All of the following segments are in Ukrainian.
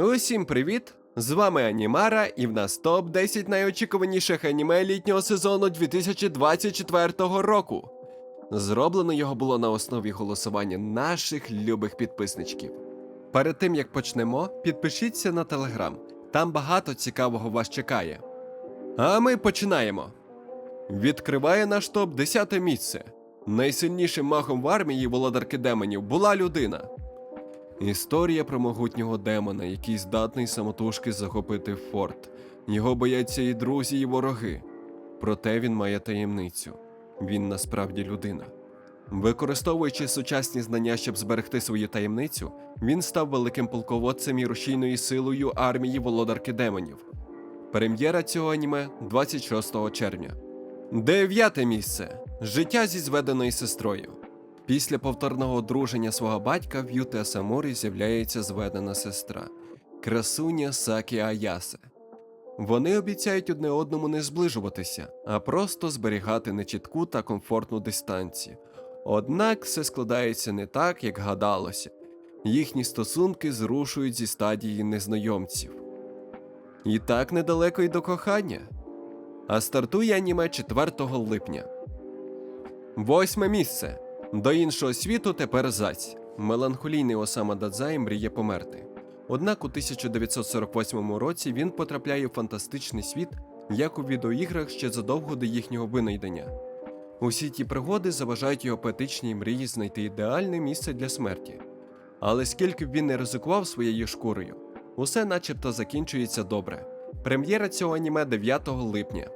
Усім привіт! З вами Анімара, і в нас топ 10 найочікуваніших аніме літнього сезону 2024 року. Зроблено його було на основі голосування наших любих підписничків. Перед тим як почнемо, підпишіться на телеграм. Там багато цікавого вас чекає. А ми починаємо. Відкриває наш топ 10 місце. Найсильнішим махом в армії володарки демонів була людина. Історія про могутнього демона, який здатний самотужки захопити форт. Його бояться і друзі, і вороги. Проте він має таємницю. Він насправді людина. Використовуючи сучасні знання, щоб зберегти свою таємницю, він став великим полководцем і рушійною силою армії володарки демонів. Прем'єра цього аніме 26 червня. Дев'яте місце. Життя зі зведеною сестрою. Після повторного одруження свого батька в Юте Асамурі з'являється зведена сестра красуня Сакі Аясе. Вони обіцяють одне одному не зближуватися, а просто зберігати нечітку та комфортну дистанцію. Однак все складається не так, як гадалося. Їхні стосунки зрушують зі стадії незнайомців. І так недалеко й до кохання. А стартує аніме 4 липня. Восьме місце. До іншого світу тепер зась. Меланхолійний Осама Дадзай мріє померти. Однак у 1948 році він потрапляє в фантастичний світ, як у відеоіграх ще задовго до їхнього винайдення. Усі ті пригоди заважають його поетичній мрії знайти ідеальне місце для смерті. Але скільки б він не ризикував своєю шкурою, усе начебто закінчується добре. Прем'єра цього аніме 9 липня.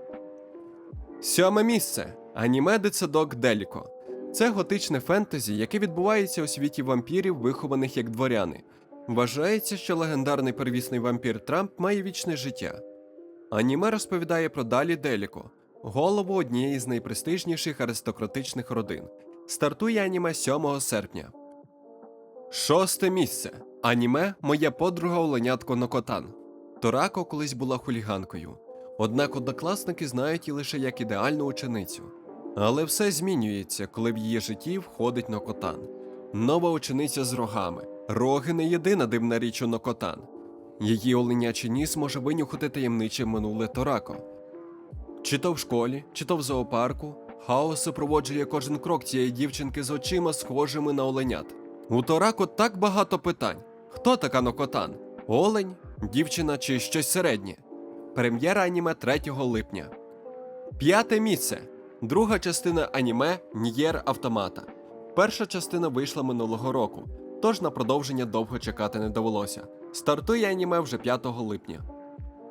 Сьоме місце. Аніме Децедок Деліко. Це готичне фентезі, яке відбувається у світі вампірів, вихованих як дворяни. Вважається, що легендарний первісний вампір Трамп має вічне життя. Аніме розповідає про Далі Деліко, голову однієї з найпрестижніших аристократичних родин. Стартує аніме 7 серпня. Шосте місце. Аніме Моя подруга Оленятко Нокотан. Торако колись була хуліганкою. Однак однокласники знають її лише як ідеальну ученицю. Але все змінюється, коли в її житті входить Нокотан. Нова учениця з рогами. Роги не єдина дивна річ у Нокотан. Її оленячий ніс може винюхати таємниче минуле Торако. Чи то в школі, чи то в зоопарку, хаос супроводжує кожен крок цієї дівчинки з очима, схожими на оленят. У Торако так багато питань. Хто така Нокотан? Олень, дівчина чи щось середнє? Прем'єра аніме 3 липня. П'яте місце. Друга частина аніме Н'єр Автомата. Перша частина вийшла минулого року, тож на продовження довго чекати не довелося. Стартує аніме вже 5 липня.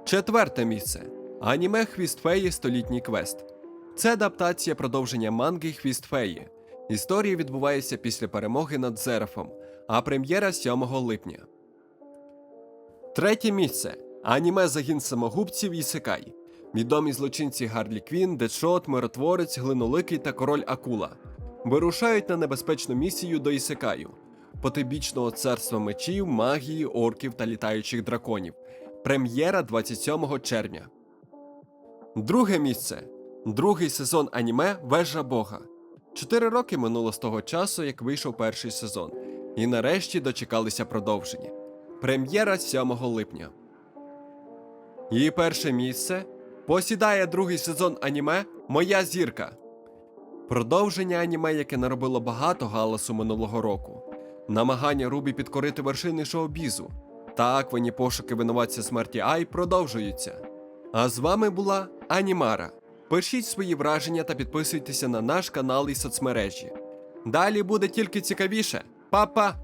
Четверте місце. Аніме Хвіст Феї Столітній квест. Це адаптація продовження манги Хвіст Феї. Історія відбувається після перемоги над Зерафом, а прем'єра 7 липня. Третє місце. Аніме Загін самогубців Ісекай. Відомі злочинці Гарлі Квін, Дедшот, Миротворець, Глиноликий та Король Акула вирушають на небезпечну місію до Ісекаю, потибічного царства мечів, магії, орків та літаючих драконів. Прем'єра 27 червня. Друге місце. Другий сезон аніме Вежа Бога. Чотири роки минуло з того часу, як вийшов перший сезон, і нарешті дочекалися продовження. Прем'єра 7 липня. Її перше місце посідає другий сезон аніме Моя зірка. Продовження аніме, яке наробило багато галасу минулого року. Намагання Рубі підкорити вершини шоу-бізу. Та аквані пошуки винуватця смерті Ай продовжуються. А з вами була Анімара. Пишіть свої враження та підписуйтеся на наш канал і соцмережі. Далі буде тільки цікавіше. Па-па!